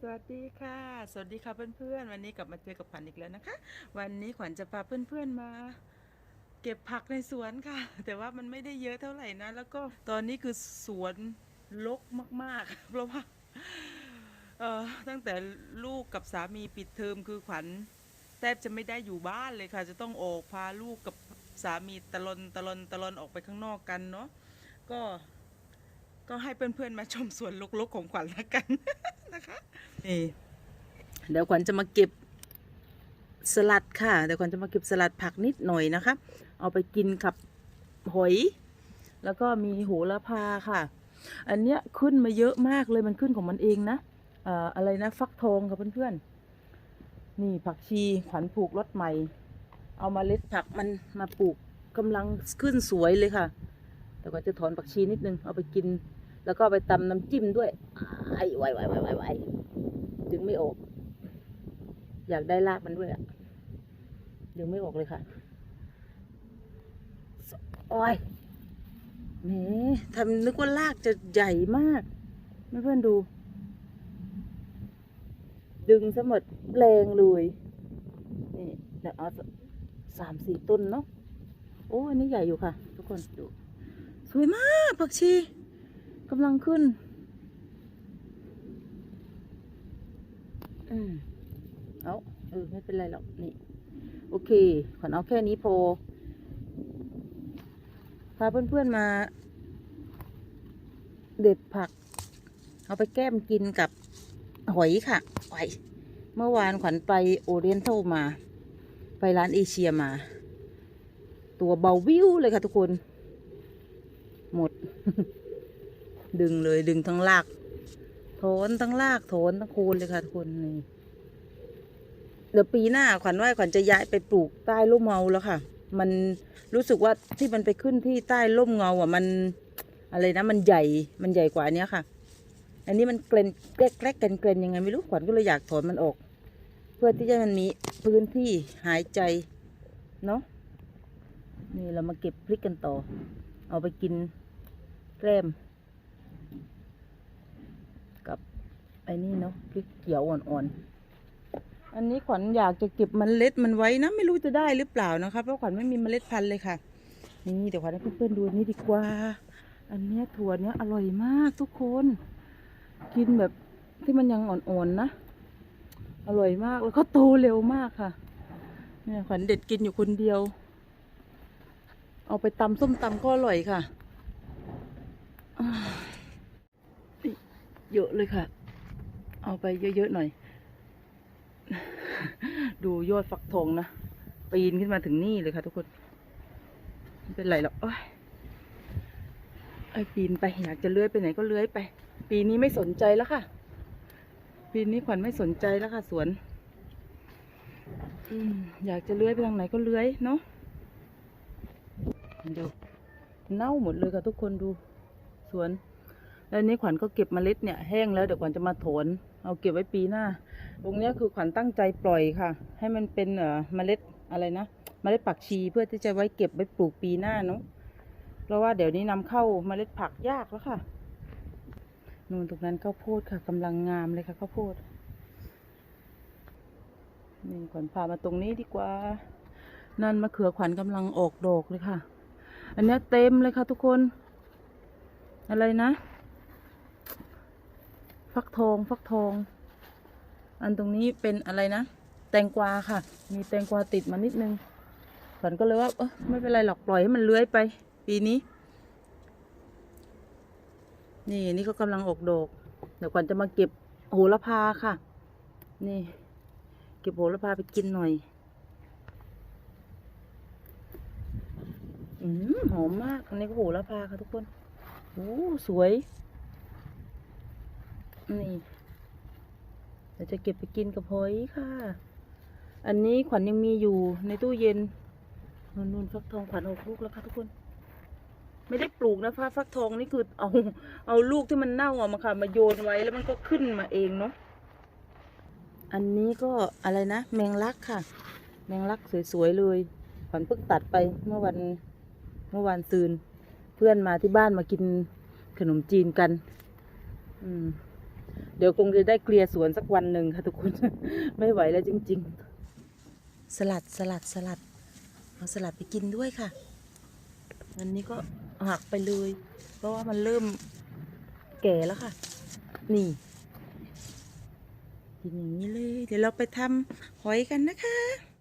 สวัสดีค่ะ สวัสดีค่ะเพื่อนๆ วันนี้กลับมาเจอกับขวัญอีกแล้วนะคะ วันนี้ขวัญจะพาเพื่อนๆมา เก็บผักในสวนค่ะ แต่ว่ามันไม่ได้เยอะเท่าไหร่นะ แล้วก็ตอนนี้คือสวนรกมากๆ เพราะว่าเอ่อตั้งแต่ลูกกับสามีปิดเทอมคือขวัญแทบจะไม่ได้อยู่บ้านเลยค่ะ จะต้องออกพาลูกกับสามีตะลอนตะลอนตะลอนออกไปข้างนอกกันเนาะก็ก็ให้เพื่อนๆมาชมสวนลกๆของขวัญละกันนะคะ นี่เดี๋ยวขวัญจะมาเก็บสลัดค่ะ เดี๋ยวขวัญจะมาเก็บสลัดผักนิดหน่อยนะคะ เอาไปกินกับหอย แล้วก็มีโหระพาค่ะ อันเนี้ยขึ้นมาเยอะมากเลยมันขึ้นของมันเองนะเอ่ออะไรนะฟักทองค่ะเพื่อนๆ นี่ผักชีขวัญปลูกรถใหม่ เอามาเล็ดผักมันมาปลูกกำลังขึ้นสวยเลยค่ะ แต่ก็จะถอนผักชีนิดนึงเอาไปกิน แล้วก็ไปตำน้ำจิ้มด้วยไอ้ไวไวไวไวไว ออก อยากได้รากมันด้วยอะดึงไม่ออกเลยค่ะ โอ้ยแหมทำนึกว่ารากจะใหญ่มากเพื่อนดู ดึงสมดแรงเลยนี่เดี๋ยวเอาสักสามสี่ต้นเนาะโอ้อันนี้ใหญ่อยู่ค่ะ ทุกคนดู สวยมากผักชีกำลังขึ้น อืมเอาเออไม่เป็นไรหรอกนี่ โอเคขวัญเอาแค่นี้พอพาเพื่อนๆมา เด็ดผัก เอาไปแก้มกินกับหอยค่ะหอยเมื่อวานขวัญไปโอเรียนเท่ามา ไปร้านเอเชียมา ตัวเบาวิวเลยค่ะทุกคน หมด ดึงเลยดึงทั้งลาก โถนทั้งลากโถนทั้งโคนเลยค่ะทุกคนนี่เดี๋ยวปีหน้าขวัญว่าขวัญจะย้ายไปปลูกใต้ร่มเงาแล้วค่ะ มันรู้สึกว่าที่มันไปขึ้นที่ใต้ร่มเงาอะมันอะไรนะ มันใหญ่มันใหญ่กว่านเนี้ยค่ะ อันนี้มันเกรนแกรกแกรกเกรนเกรนยังไงไม่รู้ขวัญก็เลยอยากถอนมันออก เพื่อที่จะมันมีพื้นที่หายใจเนาะนี่เรามาเก็บพริกกันต่อ เอาไปกินแกล้ม กับไอ้นี่เนาะพริกเขียวอ่อนๆ อันนี้ขวัญอยากจะเก็บมเมล็ดมันไว้นะ ไม่รู้จะได้หรือเปล่านะคะเพราะขวัญไม่มีเมล็ดพันธุ์เลยค่ะ นี่เดี๋ยวขวัญให้เพื่อนๆดูนนี้ดีกว่า อันนี้ถั่วเนี้ยอร่อยมากทุกคน กินแบบที่มันยังอ่อนๆนะ อร่อยมากแล้วก็โตเร็วมากค่ะเนี่ยขวัญเด็ดกินอยู่คนเดียว เอาไปตำส้มตำก็อร่อยค่ะเยอะเลยค่ะ เอาไปเยอะๆหน่อย ดูยอดฟักทองนะปีนขึ้นมาถึงนี่เลยค่ะทุกคนไม่เป็นไรหรอกโอ้ยไอ้ปีนไปอยากจะเลื้อยไปไหนก็เลื้อยไป ปีนี้ไม่สนใจแล้วค่ะ ปีนี้ขวัญไม่สนใจแล้วค่ะสวนอืมอยากจะเลื้อยไปทางไหนก็เลื้อยเนาะดูเน่าหมดเลยค่ะทุกคนดู สวน แล้วนี้ขวัญก็เก็บเมล็ดเนี่ยแห้งแล้วเดี๋ยวขวัญจะมาถอน เอาเก็บไว้ปีหน้า ตรงนี้คือขวัญตั้งใจปล่อยค่ะ ให้มันเป็นเอ่อเมล็ดอะไรนะ เมล็ดผักชีเพื่อที่จะไว้เก็บไว้ปลูกปีหน้าเนาะ เพราะว่าเดี๋ยวนี้นำเข้าเมล็ดผักยากแล้วค่ะ นู่นตรงนั้นข้าวโพดค่ะกำลังงามเลยค่ะข้าวโพด นี่ขวัญพามาตรงนี้ดีกว่า นั่นมะเขือขวัญกำลังออกดอกเลยค่ะ อันนี้เต็มเลยค่ะทุกคน อะไรนะ ฟักทองฟักทอง อันตรงนี้เป็นอะไรนะ แตงกวาค่ะ มีแตงกวาติดมานิดนึงขวัญก็เลยว่าเออไม่เป็นไรหรอกปล่อยให้มันเลื้อยไป ปีนี้ นี่นี่ก็กำลังออกดอกเดี๋ยวขวัญจะมาเก็บโหระพาค่ะ นี่ เก็บโหระพาไปกินหน่อยอืมหอมมาก อันนี้ก็โหระพาค่ะทุกคนโอ้สวย นี่เดี๋ยวจะเก็บไปกินกับหอยค่ะ อันนี้ขวัญยังมีอยู่ในตู้เย็นนู่นนู่นฟักทองขวัญออกลูกแล้วค่ะทุกคน ไม่ได้ปลูกนะฟ้าฟักทองนี่คือเอา เอาลูกที่มันเน่าอะมาค่ะ มาโยนไว้แล้วมันก็ขึ้นมาเองเนาะอันนี้ก็อะไรนะแมงลักค่ะ แมงลักสวยๆเลยขวัญเพิ่งตัดไปเมื่อวันเมื่อวานซืน เพื่อนมาที่บ้านมากินขนมจีนกัน อืม เดี๋ยวคงจะได้เคลียร์สวนสักวันหนึ่งค่ะทุกคน ไม่ไหวแล้วจริง ๆ สลัดสลัดสลัด เอาสลัดไปกินด้วยค่ะ อันนี้ก็หักไปเลย เพราะว่ามันเริ่มแก่แล้วค่ะ นี่กินอย่างนี้เลย เดี๋ยวเราไปทำหอยกันนะคะ